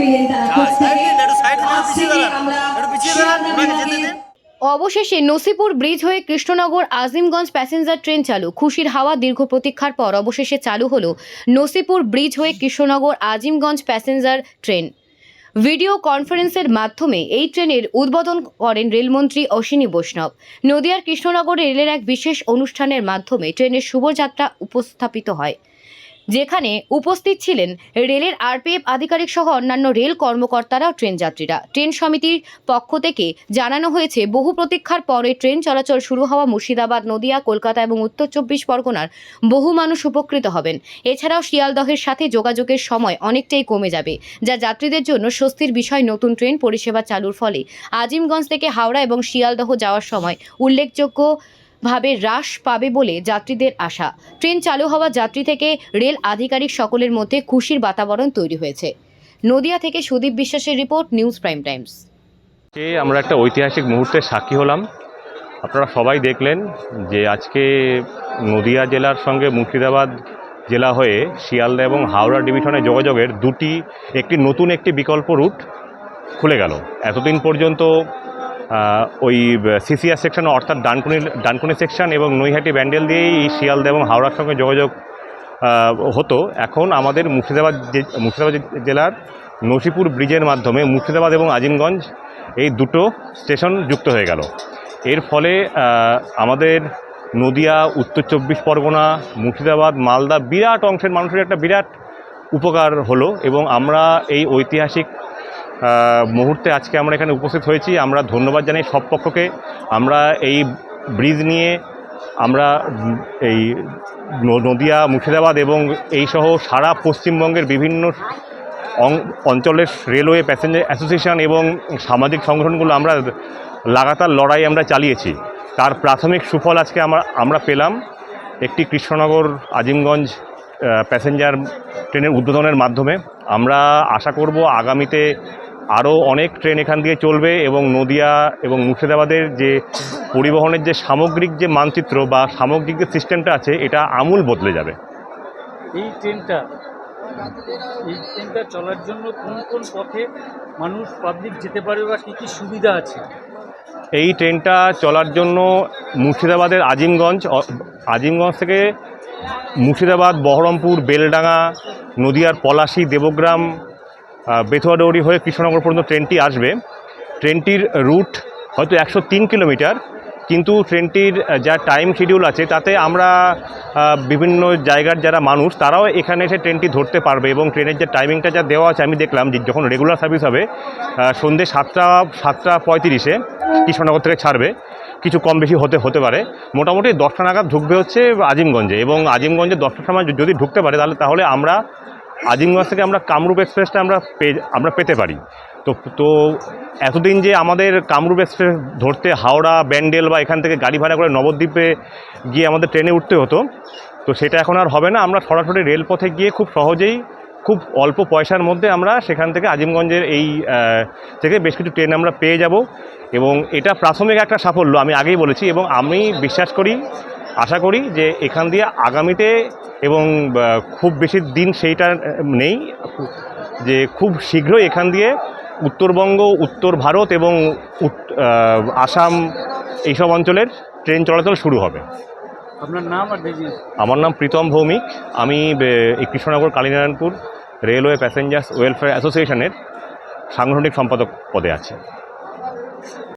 পেলেন তারা খোঁজ থেকে যেতে বিভাগে দিন অবশেষে নসিপুর ব্রিজ হয়ে কৃষ্ণনগর আজিমগঞ্জ প্যাসেঞ্জার ট্রেন চালু। খুশির হাওয়া দীর্ঘ প্রতীক্ষার পর অবশেষে চালু হলো নসিপুর ব্রিজ হয়ে Krishnanagar Azimganj passenger train. Video কনফারেন্সের মাধ্যমে এই ট্রেনের উদ্বোধন করেন রেলমন্ত্রী অশ্বিনী বৈষ্ণব। নদিয়ার কৃষ্ণনগরে রেলের এক বিশেষ অনুষ্ঠানের মাধ্যমে ট্রেনের শুভযাত্রা উপস্থাপিত হয়। যেখানে উপস্থিত ছিলেন রেলের আরপিএফ আধিকারিক সহ অন্যান্য রেল কর্মকর্তারা ট্রেন যাত্রীরা। ট্রেন সমিতির পক্ষ থেকে জানানো হয়েছে, বহু প্রতীক্ষার পরে ট্রেন চলাচল শুরু হওয়া মুর্শিদাবাদ, নদিয়া, কলকাতা এবং উত্তর চব্বিশ পরগনার বহু মানুষ উপকৃত হবেন। এছাড়াও শিয়ালদহের সাথে যোগাযোগের সময় অনেকটাই কমে যাবে, যা যাত্রীদের জন্য স্বস্তির বিষয় নতুন ট্রেন পরিষেবা চালুর ফলে। আজিমগঞ্জ থেকে হাওড়া এবং শিয়ালদহ যাওয়ার সময় উল্লেখযোগ্য ভাবে হ্রাস পাবে বলে যাত্রীদের আশা। ট্রেন চালু হওয়া যাত্রী থেকে রেল আধিকারিক সকলের মধ্যে খুশির বাতাবরণ তৈরি হয়েছে। নদিয়া থেকে সুদীপ বিশ্বাসের রিপোর্ট, নিউজ প্রাইম টাইমস। আমরা একটা ঐতিহাসিক মুহূর্তের সাক্ষী হলাম। আপনারা সবাই দেখলেন যে আজকে নদিয়া জেলার সঙ্গে মুর্শিদাবাদ জেলা হয়ে শিয়ালদা এবং হাওড়া ডিভিশনে যোগাযোগের দুটি একটি নতুন একটি বিকল্প রুট খুলে গেল। এতদিন পর্যন্ত ওই সিসিআর সেকশন অর্থাৎ ডানকুনি ডানকুনি সেকশন এবং নৈহাটি ব্যান্ডেল দিয়েই এই শিয়ালদা এবং হাওড়ার সঙ্গে যোগাযোগ হতো। এখন আমাদের মুর্শিদাবাদ মুর্শিদাবাদ জেলার নসিপুর ব্রিজের মাধ্যমে মুর্শিদাবাদ এবং আজিমগঞ্জ এই দুটো স্টেশন যুক্ত হয়ে গেল। এর ফলে আমাদের নদিয়া, উত্তর চব্বিশ পরগনা, মুর্শিদাবাদ, মালদা বিরাট অংশের মানুষের একটা বিরাট উপকার হলো এবং আমরা এই ঐতিহাসিক মুহূর্তে আজকে আমরা এখানে উপস্থিত হয়েছি। আমরা ধন্যবাদ জানাই সব পক্ষকে। আমরা এই ব্রিজ নিয়ে আমরা এই নদিয়া, মুর্শিদাবাদ এবং এই সহ সারা পশ্চিমবঙ্গের বিভিন্ন অঞ্চলের রেলওয়ে প্যাসেঞ্জার অ্যাসোসিয়েশন এবং সামাজিক সংগঠনগুলো আমরা লাগাতার লড়াই আমরা চালিয়েছি। তার প্রাথমিক সুফল আজকে আমরা আমরা পেলাম একটি কৃষ্ণনগর, আজিমগঞ্জ প্যাসেঞ্জার ট্রেনের উদ্বোধনের মাধ্যমে। আমরা আশা করব আগামীতে আরও অনেক ট্রেন এখান দিয়ে চলবে এবং নদিয়া এবং মুর্শিদাবাদের যে পরিবহনের যে সামগ্রিক যে মানচিত্র বা সামগ্রিক যে সিস্টেমটা আছে এটা আমূল বদলে যাবে। এই ট্রেনটা এই ট্রেনটা চলার জন্য কোন কোন পথে মানুষ পাবলিক যেতে পারে বা কী কী সুবিধা আছে? এই ট্রেনটা চলার জন্য মুর্শিদাবাদের আজিমগঞ্জ আজিমগঞ্জ থেকে মুর্শিদাবাদ বহরমপুর বেলডাঙ্গা নদিয়ার পলাশী দেবগ্রাম আহ, বেথুয়াডৌড়ি হয়ে কৃষ্ণনগর পর্যন্ত ট্রেনটি আসবে। ট্রেনটির রুট হয়তো একশো তিন কিলোমিটার কিন্তু ট্রেনটির যা টাইম শিডিউল আছে তাতে আমরা বিভিন্ন জায়গার যারা মানুষ তারাও এখানে এসে ট্রেনটি ধরতে পারবে এবং ট্রেনের যে টাইমিংটা যা দেওয়া আছে আমি দেখলাম যে যখন রেগুলার সার্ভিস হবে সন্ধ্যে সাতটা সাতটা পঁয়ত্রিশে কৃষ্ণনগর থেকে ছাড়বে। কিছু কম বেশি হতে হতে পারে। মোটামুটি দশটা নাগাদ ঢুকবে হচ্ছে আজিমগঞ্জে এবং আজিমগঞ্জে দশটার সময় যদি ঢুকতে পারে তাহলে তাহলে আমরা আজিমগঞ্জ থেকে আমরা কামরূপ এক্সপ্রেসটা আমরা পেয়ে আমরা পেতে পারি। তো তো এতদিন যে আমাদের কামরূপ এক্সপ্রেস ধরতে হাওড়া, ব্যান্ডেল বা এখান থেকে গাড়ি ভাড়া করে নবদ্বীপে গিয়ে আমাদের ট্রেনে উঠতে হতো, তো সেটা এখন আর হবে না। আমরা সরাসরি রেলপথে গিয়ে খুব সহজেই খুব অল্প পয়সার মধ্যে আমরা সেখান থেকে আজিমগঞ্জের এই থেকে বেশ কিছু ট্রেন আমরা পেয়ে যাব এবং এটা প্রাথমিক একটা সাফল্য, আমি আগেই বলেছি এবং আমি বিশ্বাস করি আশা করি যে এখান দিয়ে আগামীতে এবং খুব বেশি দিন সেইটা নেই যে খুব শীঘ্রই এখান দিয়ে উত্তরবঙ্গ উত্তর ভারত এবং আসাম এইসব অঞ্চলের ট্রেন চলাচল শুরু হবে। আপনার নাম আর আমার নাম প্রীতম ভৌমিক। আমি এই Krishnanagar Kalinarayanpur railway passengers welfare অ্যাসোসিয়েশনের সাংগঠনিক সম্পাদক পদে আছি।